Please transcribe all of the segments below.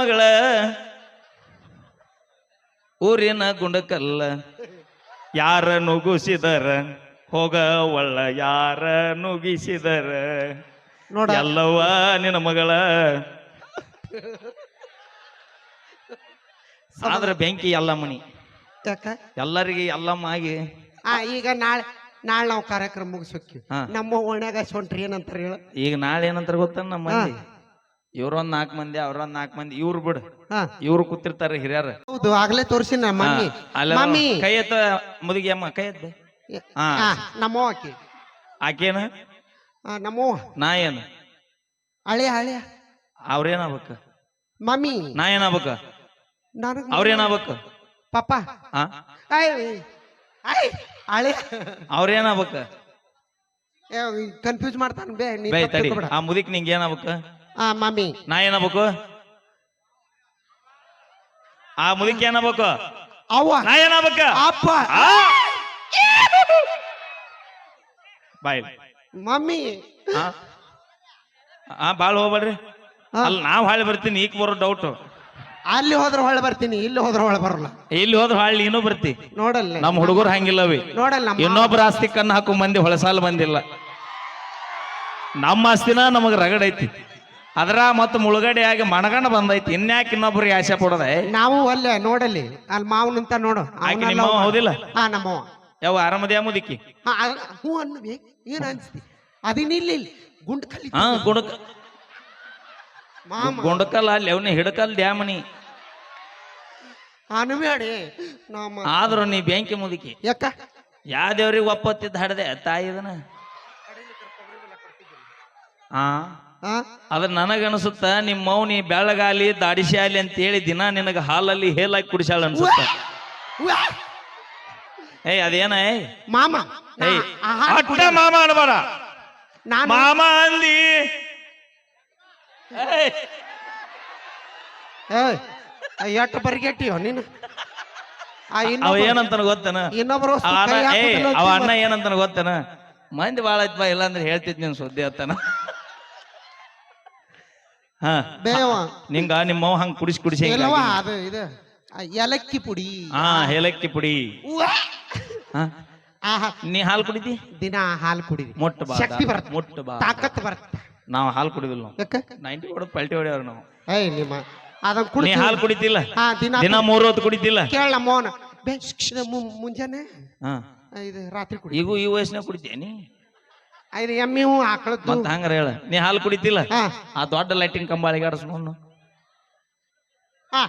ಮಗಳ. ಊರಿನ ಗುಂಡಕಲ್ಲ. ಯಾರ ನುಗುಸಿದರ ಹೋಗ ಒಳ್ಳ ಯಾರ ನುಗಿಸಿದರ ನೋಡ. ಎಲ್ಲವ್ವ ನಿನ್ನ ಮಗಳ. ಸಾದ್ರ ಬೆಂಕಿ ಎಲ್ಲಮ್ಮನಿ ಯಾಕ? ಎಲ್ಲರಿಗೆ ಎಲ್ಲಮ್ಮ ಆಗಿ. ಆ ಈಗ ನಾಳೆ ನಾಳೆ ನಾವು ಕಾರ್ಯಕ್ರಮ ಮುಗಿಸ್ಬೇಕು. ನಮ್ಮ ಓಣ್ಯಾಗ ಸೊಂಟ್ರಿ ಏನಂತಾರ ಹೇಳ. ಈಗ ನಾಳೆ ಏನಂತಾರ ಗೊತ್ತ ನಮ್ಮ ಮಂದಿ ಇವ್ರೊಂದ್ ನಾಲ್ಕು ಮಂದಿ ಅವ್ರೊಂದ್ ನಾಲ್ಕು ಮಂದಿ ಇವ್ರು ಬಿಡು. ಹಾ. ಇವ್ರು ಕೂತಿರ್ತಾರ ಹಿರಿಯರ. ಹೌದು ಆಗ್ಲೇ ತೋರಿಸಿನ ಮಮ್ಮಿ. ಅಲ್ಲ ಮಮ್ಮಿ. ಕೈ ಎತ್ತ ಮುದುಗಿ ಅಮ್ಮ ಕೈ ಎತ್ತ ಹಾ. ಹಾ ನಮ್ಮವ್ವ ಆಕಿ. ಆಕೇನ? ಆ, ನಮ್ಮವ್ವ. ನಾ ಏನು? ಹಳೆ ಹಳೆ ಅವ್ರೇನಾಗ್ಬೇಕ? ಮಮ್ಮಿ. ನಾ ಏನಾಗ್ಬೇಕ? ನನಗ್ ಅವ್ರೇನಾಗ್ಬೇಕ? ಪಾಪ ಹಾ. ಐ ಐ ಹಳೆ ಅವ್ರೇನಾಗ್ಬೇಕ? ಕನ್ಫ್ಯೂಸ್ ಮಾಡ್ತಾನ ಬೇ ನೀ ಬೈ ತಡಿ. ಆ ಮುದಿಕ್ ನಿಂಗೆ ಏನಾಗ್ಬೇಕ? ಆ ಮಮ್ಮಿ ನಾ ಏನಬೇಕು? ಆ ಮುದುಕಿ ಏನಬೇಕು? ಅವ್ವ. ನಾ ಏನಬೇಕು? ಅಪ್ಪ. ಆ? ಬಾಯ್. ಮಮ್ಮಿ ಹಾ ಆ ಬಾಳ್ ಹೋಗ್ಬೇಡ್ರಿ. ಅಲ್ಲಿ ಅಲ್ಲ ನಾವ್ ಹಾಳಿ ಬರ್ತೀನಿ ಈಗ ಬರೋ ಡೌಟ್ ಅಲ್ಲಿ ಹೋದ್ರೆ ಹೊಳೆ ಬರ್ತೀನಿ ಇಲ್ಲಿ ಹೋದ್ರೆ ಹೊಳೆ ಬರಲ್ಲ. ಇಲ್ಲಿ ಹೋದ್ರೆ ಹಾಳಿ ನೀನು ಬರ್ತಿ. ನೋಡಲ್ಲ. ನಮ್ಮ ಹುಡುಗರು ಹಂಗಿಲ್ಲವಿ ನೋಡಲ್ಲ ನಮ್ಮ ಇನ್ನೊಬ್ರ ಆಸ್ತಿ ಕಣ್ಣು ಹಾಕೋ ಮಂದಿ ಹೊಳಸಾಲ ಬಂದಿಲ್ಲ. ನಮ್ಮ ಆಸ್ತಿನ ನಮಗ್ ರಗಡೈತಿ ಐತಿ. ಅದ್ರ ಮತ್ತ ಮುಳುಗಡೆ ಆಗಿ ಮಣಗಂಡ ಬಂದೈತಿ. ಇನ್ಯಾಕೆ ಇನ್ನೊಬ್ರಿಗೆ ಆಸೆ ಪಡದೆ? ನಾವು ಅಲ್ಲೇ ನೋಡಲ್ಲಿ. ಅಲ್ಲಿ ಮಾವನಂತ ನೋಡು. ಆಕಿ ನಿಮ್ಮ ಅವ್ನು. ಹೌದಿಲ್ಲ? ಹಾ ನಮ್ಮವ ಯಾವ ಆರಾಮದೇ ಮುದುಕಿ ಹಾ, ಅದ್- ಹ್ಞೂ ಏನ್ ಅನ್ಸ್ತಿ? ಅದಿನಿಲ್ಲ ಇಲ್ಲಿ ಗುಂಡ್ ಕಲಿ ಹಾ ಗುಣಕ ಮಾಮ. ಗುಂಡಕಲ್ಲ ಅಲ್ಲಿ ಅವನಿ ಹಿಡಕಲ್ ಡ್ಯಾಮನಿ ಅನ್ಬೇಡಿ. ನಮ್ಮ ಆದ್ರೂ ನೀ ಬೆಂಕಿ ಮುದುಕಿ. ಯಾಕ? ಯಾ ದೇವ್ರಿಗೆ ಒಪ್ಪತ್ತಿದ್ದ ಹಡದೆ ತಾಯಿ ಇದನ್ನ? ಹಾ ಅದ ಅದ್ರ ನನಗನ್ಸುತ್ತ ನಿಮ್ಮ ಮೌನಿ ಬೆಳಗಾಲಿ ದಾಡಿಶಾಲಿ ಅಂತ ಹೇಳಿ ದಿನ ನಿನಗ ಹಾಲಲ್ಲಿ ಹೇಲಾಗಿ ಕುಡಿಸಾಳ ಅನ್ಸುತ್ತ. ಉವ್ಯಾ! ಏಯ್ ಅದೇನ ಏಯ್? ಮಾಮ ಏಯ್ ಅಟ್ಟ ಕುಡಿ- ಮಾಮ ಅನ್ಬೇಡ ನಾನು ಮಾಮ ಅಂದಿ. ಏಯ್, ಏಯ್, ನೀನ್ ಬರ್ಗೆಟ್ಟಿಯೋ ನೀನು? ಆ ಅವ ಇನ್ನೊಬ್ಬ ಏನಂತಾನ ಗೊತ್ತನ? ಇನ್ನೊಬ್ಬರು ಅವ ಅಣ್ಣ ಏಯ್ ಅವ ಅಣ್ಣ ಏನಂತಾನ ಗೊತ್ತನ? ಮಂದಿ ಬಾಳ ಐತ್ ಬಾ ಇಲ್ಲಾಂದ್ರೆ ಹೇಳ್ತಿದ್ ನೀನ್ ಸುದ್ದಿ ಅತ್ತನ ಹಾ ಬೇವ. ನಿಂಗ ನಿಮ್ಮ ಹಂಗ ಕುಡಿಸಿ ಕುಡಿಸಿ ಎಲ್ಲವ ಅದು ಇದು. ಆ ಏಲಕ್ಕಿ ಪುಡಿ. ಹಾ ಎಲಕ್ಕಿ ಪುಡಿ! ಹಾ ಆಹಾ. ನೀ ಹಾಲು ಕುಡಿತಿ ದಿನ ಹಾಲು ಕುಡಿ ಮೊಟ್ಟ ಬಾ ಶಕ್ತಿ ಬರುತ್ತೆ. ಮೊಟ್ಟ ಬಾ ತಾಕತ್ ಬರುತ್ತೆ. ನಾವು ಹಾಲು ಕುಡಿದಿಲ್ಲ ನಾವು. ಯಾಕ? ನೈಂಟಿ ಹೊಡೆದ್ ಪಲ್ಟಿ ಹೊಡೆಯವ್ರು ನಾವು. ಏಯ್ ನಿಮ್ಮ ಅದನ್ನ ನೀ ಕುಡಿ ಹಾಲು ಕುಡಿತಿಲ್ಲ? ಹಾ ದಿನ ದಿನ ಮೂರು ಹೊತ್ತು ಕುಡಿತಿಲ್ಲ? ಕೇಳ ಮೋನ. ಬೇ ಶ್ಶ್, ಇದು ಮು- ಮುಂಜಾನೆ? ಹಾ. ಆ, ಇದು ರಾತ್ರಿ ಕುಡಿ ಈಗ ಈ ವಯಸ್ಸಿನಾಗ ಕುಡಿತೇನಿ ಇದು ಎಮ್ಮಿವು ಆಕಳದ್ದು ಮತ್ತ ಹಂಗಾರ ಹೇಳ. ನೀ ಹಾಲು ಕುಡಿತಿಲ್ಲ? ಹಾ. ಆ ದೊಡ್ಡ ಲೈಟಿಂಗ್ ಕಂಬ ಅಳಿಗಾಡಿಸ್ಕೊಂಡು ಹಾ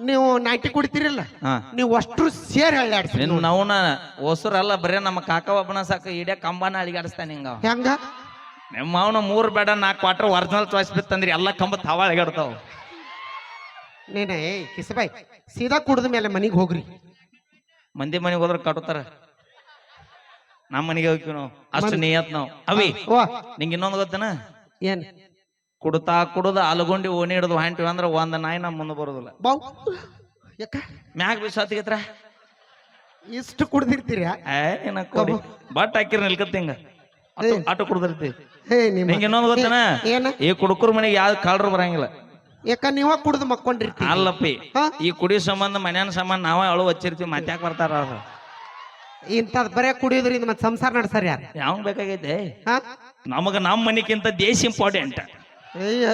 ನೀವು ನಾಟಿ ಕುಡಿತೀರಲ್ಲ? ಹಾ. ನೀವು ಅಷ್ಟು ಸೇರ್ ಹೇಳಿ ನಿನ್ ನವನ ಹೊಸರಲ್ಲ ಬರೇ ನಮ್ಮ ಕಾಕ ಒಬ್ಬನ ಸಾಕು ಇಡೇ ಕಂಬನ ಅಳಿಗಾಡಿಸ್ತಾನೆ ಹಿಂಗ ಅವ. ಹೆಂಗ? ನಿಮ್ಮ ಅವನ ಮೂರ್ ಬೇಡ ನಾಲ್ಕು ಕ್ವಾರ್ಟರ್ ಒರಿಜಿನಲ್ ಚಾಯ್ಸ್ ಬಿತ್ತಂದ್ರೆ ಎಲ್ಲ ಕಂಬ ತಾವ ಅಳಿಗಾಡ್ತಾವ ನೀನ ಏಯ್ ಕಿಸಬಾಯ್ ಸೀದಾ ಕುಡಿದ ಮೇಲೆ ಮನೆಗೆ ಹೋಗ್ರಿ. ಮಂದಿ ಮನೆಗೆ ಹೋದ್ರೆ ಕಟ್ಟುತ್ತಾರ. ನಮ್ಮ ಮನೆಗೆ ಹೋಗ್ತೀವಿ ನಾವು. ಅಷ್ಟು ನಿಯತ್ ನಾವು. ಅವಿ ಓ ನಿಂಗೆ ಇನ್ನೊಂದು ಗೊತ್ತನ? ಏನ್? ಕುಡ್ತಾ ಕುಡದ ಅಲಗೊಂಡಿ ಓಣಿ ಹಿಡಿದು ಹೊಂಟಿವಿ ಅಂದ್ರೆ ಒಂದ್ ನಾಯಿ ನಮ್ಮ ಮುಂದೆ ಬರೋದಿಲ್ಲ. ಬೌ. ಯಾಕ? ಮ್ಯಾಗ ಬಿಸಾತಿಗತ್ರ ಇಷ್ಟು ಕುಡ್ದಿರ್ತೀರ? ಏ ನಿನ್ನ ಕೊಡಿ. ಬಟ್ ಹಾಕಿರ್ ನಿಲ್ಕತ್ತಿ ಹಿಂಗ. ಆಟ ಕುಡ್ದಿರ್ತಿ. ಹೇ ನಿಮ್ಮ ನಿಂಗೆ ಇನ್ನೊಂದು ಗೊತ್ತನ ಏನ? ಈ ಕುಡುಕರ ಮನೆಗೆ ಯಾವ ಕಳ್ರು ಬರಂಗಿಲ್ಲ. ಯಾಕ ನೀವ ಕುಡ್ದು ಮಕ್ಕೊಂಡಿರ್ತೀರಿ? ಅಲ್ಲಪ್ಪಿ ಹಾ? ಈ ಕುಡಿ ಸಂಬಂಧ ಮನ್ಯಾನ ಸಂಬಂಧ ನಾವ ಅಳು ಹಚ್ಚಿರ್ತೀವಿ ಮತ್ತ್ಯಾಕ್ ಬರ್ತಾರ ಅವ್ರು. ಇಂಥದ್ ಬರೇ ಕುಡಿಯೋದ್ರಿಂದ ಮತ್ತೆ ಸಂಸಾರ ನಡ್ಸಾರ ಯಾರು? ಯಾವ ಬೇಕಾಗೈತೆ? ಹಾ? ನಮಗ ನಮ್ಮ ಮನಿಕ್ಕಿಂತ ದೇಶ ಇಂಪಾರ್ಟೆಂಟ್ ಅಯ್ಯ.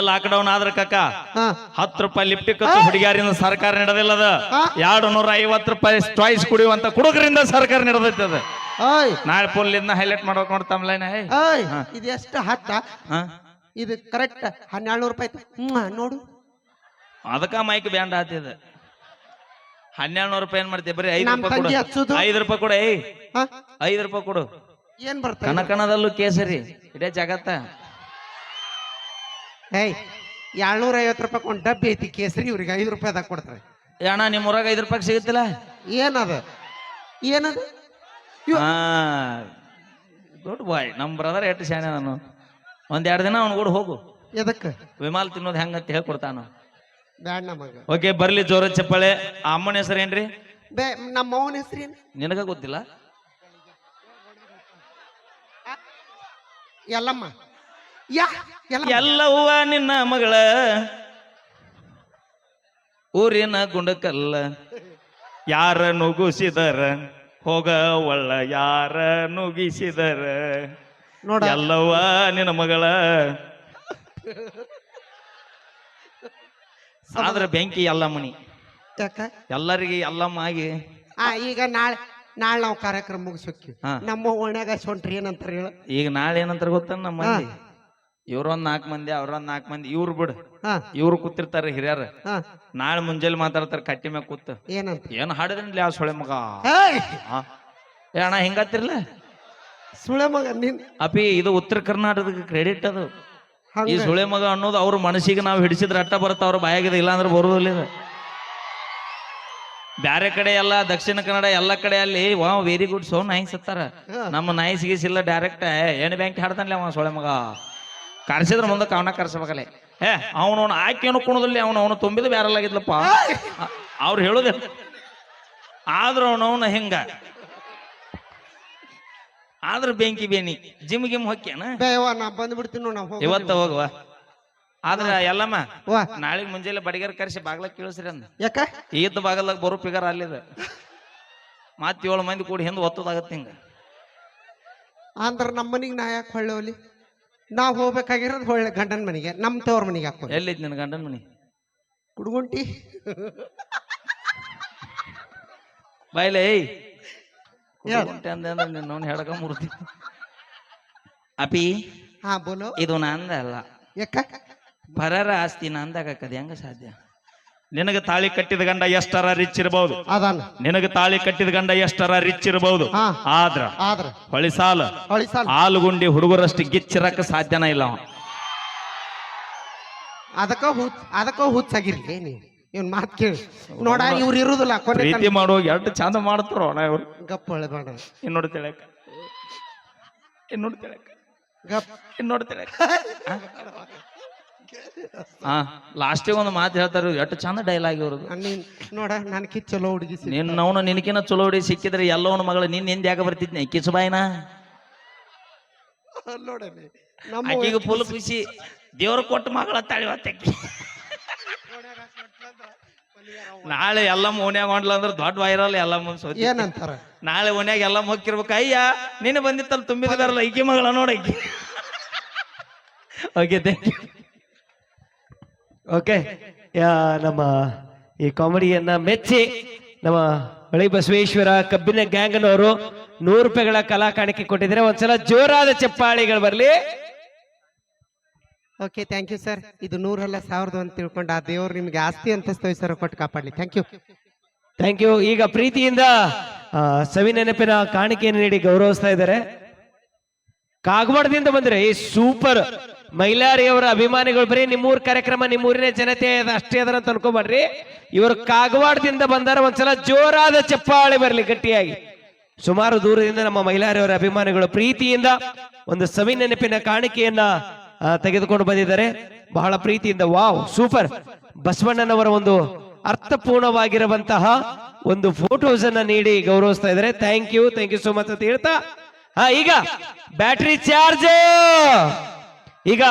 ಲಾಕ್ ಡೌನ್ ಆದ್ರ ಕಕ್ಕ ಹಾ. ಹತ್ತು ರೂಪಾಯಿ ಲಿಪ್ಟಿಕ್ ಹುಡುಗಿಯರಿಂದ ಸರ್ಕಾರ ನಡೆದಿಲ್ಲದ ಅದ. ಎರಡು ನೂರ ಐವತ್ತು ರೂಪಾಯಿ ಚಾಯ್ಸ್ ಕುಡಿಯುವಂತ ಕುಡುಗರಿಂದ ಸರ್ಕಾರ ನಡೆದೈತೆ ಅದ. ಓಯ್. ನಾಳೆ ಪುಲ್ಲಿಂದ ಹೈಲೈಟ್ ಮಾಡ್ಬೇಕು ನೋಡಿ ತಮ್ಲೈನ ಓಯ್. ಇದು ಎಷ್ಟು ಹತ್ತ? ಹಾ. ಇದು ಕರೆಕ್ಟ್ ಹನ್ನೆರಡು ನೂರು ರೂಪಾಯಿ ಆಯ್ತು. ಹ್ಮ್ ನೋಡು. ಅದಕ್ಕ ಮೈಕ್ ಬ್ಯಾಂಡ್ ಆತಿದ ಹನ್ನೆರಡು ನೂರು ರೂಪಾಯಿ ಏನ್ ಮಾಡ್ತೀವಿ ಬರೀ ಐದು ನಮ್ ರೂಪಾಯಿ ಕೊಡು. ಐದು ರೂಪಾಯಿ ಕೊಡು ಏಯ್. ಹ? ಐದು ರೂಪಾಯಿ ಕೊಡು. ಏನ್ ಬರ್ತಾ ಕನಕನದಲ್ಲೂ ಕೇಸರಿ. ಇಡೇ ಜಗತ್ತ. ಏಯ್ ಏಳ್ನೂರ ಐವತ್ತು ರೂಪಾಯಿ ಒಂದು ಡಬ್ಬಿ ಐತಿ ಕೇಸರಿ ಇವ್ರಿಗೆ ಐದು ರೂಪಾಯಿದಾಗ ಕೊಡ್ತಾರೆ. ಏ ಅಣ್ಣ ನಿಮ್ಮ ಊರಾಗ ಐದು ರೂಪಾಯಿ ಸಿಗುತ್ತಿಲ್ಲ? ಏನದ? ಏನದ? ಇವ್- ಹಾ. ದೊಡ್ಡ ಬಾಯ್. ನಮ್ಮ ಬ್ರದರ್ ಎಷ್ಟು ಶಾಣೆ ನಾನು ಒಂದ್ ಎರಡು ದಿನ ಅವ್ನ ಕೂಡ ಹೋಗು. ಎದಕ್ಕೆ? ವಿಮಾಲ್ ತಿನ್ನೋದು ಹೆಂಗಂತ ಹೇಳ್ಕೊಡ್ತಾನ. ಬ್ಯಾಡ ನಮಗ ಓಕೆ ಬರ್ಲಿ ಜೋರ ಚಪ್ಪಾಳೆ. ಆ ಅಮ್ಮನ ಹೆಸರು ಏನ್ರಿ? ಬೇ ನಮ್ಮ ಮೌನ ಏನ್? ನಿನಗ ಗೊತ್ತಿಲ್ಲ? ಎಲ್ಲಮ್ಮ ಯಾ ಎಲ್ಲ ಎಲ್ಲವ್ವ ನಿನ್ನ ಮಗಳ. ಊರಿನ ಗುಂಡಕಲ್ಲ. ಯಾರ ನುಗ್ಗಿಸಿದರ? ಹೋಗ ಒಳ್ಳ ಯಾರ ನುಗ್ಗಿಸಿದರ? ನೋಡ. ಎಲ್ಲವ್ವ ನಿನ್ನ ಮಗಳ. ಆದ್ರ ಬೆಂಕಿ ಎಲ್ಲ ಮನಿ. ಯಾಕ? ಎಲ್ಲರಿಗೆ ಎಲ್ಲಮ್ಮ ಆಗಿ. ಆ ಈಗ ನಾಳೆ ನಾಳೆ ನಾವು ಕಾರ್ಯಕ್ರಮ ಮುಗಿಸ್ಬೇಕು ಹಾ. ನಮ್ಮ ಓಣ್ಯಾಗ ಸೊಂಟ್ರಿ ಏನಂತಾರ ಹೇಳ? ಈಗ ನಾಳೆ ಏನಂತಾರ ಗೊತ್ತ ನಮ್ಮ ಮಂದಿ? ಇವ್ರೊಂದ್ ನಾಲ್ಕು ಮಂದಿ ಅವ್ರೊಂದ್ ನಾಲ್ಕು ಮಂದಿ ಇವ್ರು ಬಿಡು. ಹಾ. ಇವ್ರು ಕೂತಿರ್ತಾರ ಹಿರಿಯರ. ಹಾ. ನಾಳೆ ಮುಂಜಾನೆ ಮಾತಾಡ್ತಾರ ಕಟ್ಟಿ ಮ್ಯಾಗ ಕೂತ್. ಏನಂತ? ಏನ್ ಹಾಡಿದ್ರಿ ಆ ಸೊಳೆ ಮಗ? ಏಯ್! ಆ? ಏ ಅಣ್ಣ ಹಿಂಗತ್ತಿರ್ಲ ಸುಳೆ ಮಗ ನಿನ್. ಅಪಿ ಇದು ಉತ್ತರ ಕರ್ನಾಟಕದ ಕ್ರೆಡಿಟ್ ಅದು. ಈ ಸುಳೆ ಮಗ ಅನ್ನೋದು ಅವ್ರ ಮನಸ್ಸಿಗೆ ನಾವು ಹಿಡಿಸಿದ್ರೆ ಅಟ್ಟ ಬರುತ್ತ? ಅವ್ರ ಬಾಯಾಗಿದೆ ಇಲ್ಲ ಅಂದ್ರೆ ಬರುದಿಲ್ಲ ಬ್ಯಾರೆ ಕಡೆ ಎಲ್ಲ ದಕ್ಷಿಣ ಕನ್ನಡ ಎಲ್ಲ ಕಡೆ ಅಲ್ಲಿ ವಾ ವೆರಿ ಗುಡ್ ಸೋ ನೈಸ್ ಅತ್ತಾರ. ನಮ್ಮ ನೈಸ್ ಇಲ್ಲ ಡೈರೆಕ್ಟ್ ಏನು ಬ್ಯಾಂಕ್ ಹಾಡ್ತಾನಲ್ಲ ಅವ ಸೊಳೆ ಮಗ. ಕರ್ಸಿದ್ರ ಮುಂದಕ್ಕೆ ಅವನ ಕರ್ಸಬೇಕಲೆ ಏ ಅವನು ಅವನು ಆಕೆ ಏನು ಕುಣದಲ್ಲಿ ಅವನು ಅವನು ತುಂಬಿದ ಬ್ಯಾರಲ್ಲಾಗಿದ್ಲಪ್ಪ. ಅವ್ರು ಹೇಳುದಿಲ್ಲ. ಆದ್ರೂ ಅವನವನ ಹಿಂಗ. ಆದ್ರ ಬೆಂಕಿ ಬೇನಿ ಜಿಮ್ ಗಿಮ್ ಹೊಕ್ಕ್ಯಾನ ಬೇವ ನಾ ಬಂದ್ಬಿಡ್ತೀನಿ ನೋಡ್ ನಾವು ಇವತ್ತ ಹೋಗುವ. ಆದ್ರ ಎಲ್ಲಮ್ಮ ವಾ. ನಾಳೆಗ್ ಮುಂಜಾನೆ ಬಡಿಗರ್ ಕರೆಸಿ ಬಾಗ್ಲ ಕೇಳಿಸ್ರಿ ಅಂದ. ಯಾಕ? ಈದ್ ಬಾಗಲ್ ಬರೋ ಪಿಗರ್ ಅಲ್ಲಿ ಮತ್ ಏಳು ಮಂದಿ ಕೂಡಿ ಹಿಂದ್ ಒತ್ತದಾಗತ್ತೆ ಹಿಂಗ. ಅಂದ್ರ ನಮ್ಮ ಮನಿಗೆ ನಾ ಯಾಕೆ ಹೊಳ್ಳೋಲಿ ನಾವು ನಾವ್ ಹೋಗ್ಬೇಕಾಗಿರೋದು ಹೊಳ್ಳೆ ಗಂಡನ ಮನೆಗೆ ನಮ್ಮ ತವ್ರ ಮನೆಗೆ ಹಾಕೋ ಎಲ್ಲಿದ್ ನಿನ್ ಗಂಡನ ಮನಿ? ಕುಡ್ಗುಂಟಿ. ಬಾಯ್ಲೆ ಏಯ್. ಕುಂಟೆ ಅಂದೆ ಅಂದ್ರೆ ನಿನ್ನ ಹೆಡಕ ಮುರ್ತಿ ಅಪಿ? ಹಾ ಬೋಲೋ. ಇದು ನಂದ ಅಲ್ಲ. ಯಾಕ? ಪರರ ಆಸ್ತಿ ನಂದಾಗಕ್ಕದ ಹೆಂಗ ಸಾಧ್ಯ? ನಿನಗೆ ತಾಳಿ ಕಟ್ಟಿದ ಗಂಡ ಎಷ್ಟರ ರಿಚ್ ಇರಬಹುದು ಅದಾನ. ನಿನಗೆ ತಾಳಿ ಕಟ್ಟಿದ ಗಂಡ ಎಷ್ಟರ ರಿಚ್ ಇರಬಹುದು ಹಾ. ಆದ್ರ? ಆದ್ರ. ಹೊಳಿ ಸಾಲ ಹೊಳಿ ಸಾಲ ಆಲುಗುಂಡಿ ಹುಡುಗರಷ್ಟು ಗಿಚ್ಚಿರಕ್ಕ ಸಾಧ್ಯನ ಇಲ್ಲ ಅವ. ಅದಕ್ಕ ಹುಚ್ಚ ಅದಕ್ಕ ಹುಚ್ಚಾಗಿರ್ಲಿ ನೀ ಇವ್ನ ಮಾತ್ ಕೇಳಿ. ನೋಡ ಇವ್ರು ಇರುದಿಲ್ಲ ಕೊನೆ ಪ್ರೀತಿ ಮಾಡುವಾಗ ಎಷ್ಟು ಚಂದ ಮಾಡ್ತಾರೋ ಅಣ್ಣ ಇವ್ರು. ಗಪ್ಪ ಹೊಳೆಬೇಡ ತಿಳಕ ಇನ್ನೋಡ್ ತಿಳಕ ಗಪ್ ಇನ್ನೋಡ್ ತಿಳಕ ಹಾ? ಲಾಸ್ಟಿಗೆ ಒಂದು ಮಾತು ಹೇಳ್ತಾರೆ ಎಷ್ಟು ಚಂದ ಡೈಲಾಗ್ ಇವ್ರದ್ದು ನೀನ್ ನೋಡ ನಾನು ಚಲೋ ಹುಡುಗಿ. ನಿನ್ನ ಅವನು ನಿನಕಿನ ಚಲೋ ಹೊಡಿ ಸಿಕ್ಕಿದ್ರೆ ಎಲ್ಲವನ ಮಗಳು ನಿನ್ನ ಹಿಂದೆ ಯಾಕೆ ಬರ್ತಿದ್ನಿ? ಕಿಸುಬಾಯಿನ? ನೋಡಲ್ಲಿ ನಮ್ಮ ಆಕಿಗೆ ಫುಲ್ ಖುಷಿ. ದೇವ್ರ ಕೊಟ್ಟು ಮಗಳ ತಾಳಿವತ್ತಕ್ಕಿ ನಾಳೆ ಎಲ್ಲ ಓನ್ಯಾಗ ಹೊಂಡ್ಲ ಅಂದ್ರೆ ದೊಡ್ಡ ವೈರಲ್ ಎಲ್ಲ ಮುಂದೆ ಏನಂತಾರ? ನಾಳೆ ಓನ್ಯಾಗ ಎಲ್ಲ ಹೋಗಿರ್ಬೇಕು ಅಯ್ಯ ನೀನು ಬಂದಿತ್ತಲ್ಲ ತುಂಬಿದ ಬರಲ್ಲ ಈಕಿ ಮಗಳ ನೋಡಿ ಓಕೆ ಥ್ಯಾಂಕ್ ಯು ಓಕೆ ನಮ್ಮ ಈ ಕಾಮಿಡಿಯನ್ನ ಮೆಚ್ಚಿ ನಮ್ಮ ಬಳಿ ಬಸವೇಶ್ವರ ಕಬ್ಬಿನ ಗ್ಯಾಂಗ್ನವರು ನೂರು ರೂಪಾಯಿಗಳ ಕಲಾ ಕಾಣಿಕೆ ಕೊಟ್ಟಿದ್ರೆ ಒಂದ್ಸಲ ಜೋರಾದ ಚಪ್ಪಾಳಿಗಳು ಬರಲಿ. ಓಕೆ ಥ್ಯಾಂಕ್ ಯು ಸರ್ ಇದು ನೂರಲ್ಲ ಸಾವಿರದ ಅಂತ ತಿಳ್ಕೊಂಡು ಆ ದೇವ್ರು ನಿಮಗೆ ಆಸ್ತಿ ಅಂತಸ್ತು ಸರ್ ಕೊಟ್ಟು ಕಾಪಾಡಲಿ. ಥ್ಯಾಂಕ್ ಯು ಥ್ಯಾಂಕ್ ಯು ಈಗ ಪ್ರೀತಿಯಿಂದ ಸವಿ ನೆನಪಿನ ಕಾಣಿಕೆಯನ್ನು ನೀಡಿ ಗೌರವಿಸ್ತಾ ಇದ್ದಾರೆ. ಕಾಗವಾಡದಿಂದ ಬಂದ್ರೆ. ಈ ಸೂಪರ್ ಮೈಲಾರಿಯವರ ಅಭಿಮಾನಿಗಳು ಬರೀ ನಿಮ್ಮೂರ್ ಕಾರ್ಯಕ್ರಮ, ನಿಮ್ಮೂರಿನ ಜನತೆ ಅಷ್ಟೇ ಅದರ ಅಂತ ಅನ್ಕೋಬೇಡ್ರಿ. ಇವರು ಕಾಗವಾಡದಿಂದ ಬಂದಾರ, ಒಂದ್ಸಲ ಜೋರಾದ ಚಪ್ಪಾಳೆ ಬರಲಿ ಗಟ್ಟಿಯಾಗಿ. ಸುಮಾರು ದೂರದಿಂದ ನಮ್ಮ ಮೈಲಾರಿಯವರ ಅಭಿಮಾನಿಗಳು ಪ್ರೀತಿಯಿಂದ ಒಂದು ಸವಿ ನೆನಪಿನ ಕಾಣಿಕೆಯನ್ನ ತೆಗೆದುಕೊಂಡು ಬಂದಿದ್ದಾರೆ. ಬಹಳ ಪ್ರೀತಿಯಿಂದ, ವಾವ್, ಸೂಪರ್. ಬಸವಣ್ಣನವರ ಒಂದು ಅರ್ಥಪೂರ್ಣವಾಗಿರುವಂತಹ ಒಂದು ಫೋಟೋಸ್ ಅನ್ನ ನೀಡಿ ಗೌರವಿಸ್ತಾ ಇದ್ದಾರೆ. Thank you thank you so much ಅಂತ ಹೇಳ್ತಾ, ಹಾ, ಈಗ ಬ್ಯಾಟ್ರಿ ಚಾರ್ಜ್ ಈಗ